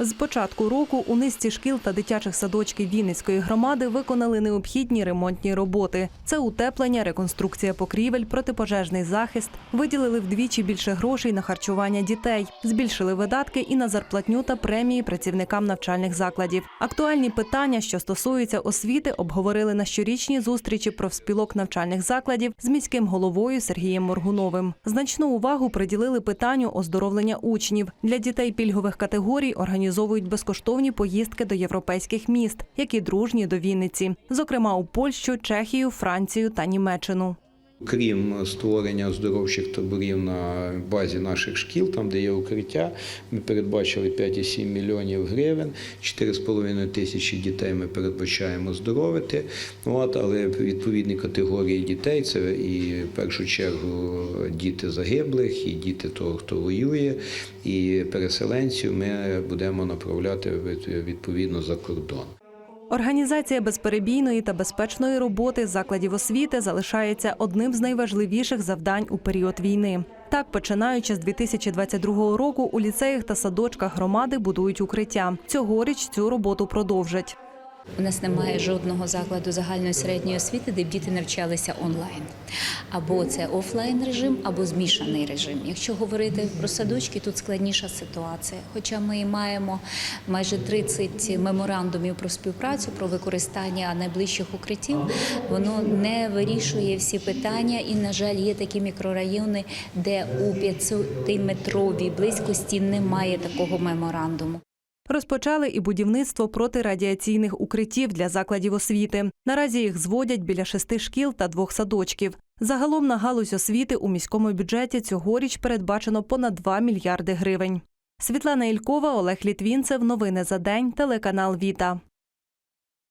З початку року у низці шкіл та дитячих садочків Вінницької громади виконали необхідні ремонтні роботи. Це утеплення, реконструкція покрівель, протипожежний захист. Виділили вдвічі більше грошей на харчування дітей, збільшили видатки і на зарплатню та премії працівникам навчальних закладів. Актуальні питання, що стосуються освіти, обговорили на щорічній зустрічі профспілок навчальних закладів з міським головою Сергієм Моргуновим. Значну увагу приділили питанню оздоровлення учнів. Для дітей пільгових категорій організовують безкоштовні поїздки до європейських міст, які дружні до Вінниці, зокрема у Польщу, Чехію, Францію та Німеччину. Крім створення оздоровчих таборів на базі наших шкіл, там де є укриття, ми передбачили 5,7 мільйонів гривень, 4,5 тисячі дітей ми передбачаємо оздоровити. От, але відповідні категорії дітей це і в першу чергу діти загиблих, і діти того, хто воює, і переселенців ми будемо направляти відповідно за кордон. Організація безперебійної та безпечної роботи закладів освіти залишається одним з найважливіших завдань у період війни. Так, починаючи з 2022 року, у ліцеях та садочках громади будують укриття. Цьогоріч цю роботу продовжать. У нас немає жодного закладу загальної середньої освіти, де б діти навчалися онлайн. Або це офлайн режим, або змішаний режим. Якщо говорити про садочки, тут складніша ситуація. Хоча ми маємо майже 30 меморандумів про співпрацю, про використання найближчих укриттів, воно не вирішує всі питання. І, на жаль, є такі мікрорайони, де у 500-метровій близькості немає такого меморандуму. Розпочали і будівництво протирадіаційних укриттів для закладів освіти. Наразі їх зводять біля шести шкіл та двох садочків. Загалом на галузь освіти у міському бюджеті цьогоріч передбачено понад 2 мільярди гривень. Світлана Ількова, Олег Літвінцев. Новини за день. Телеканал Віта.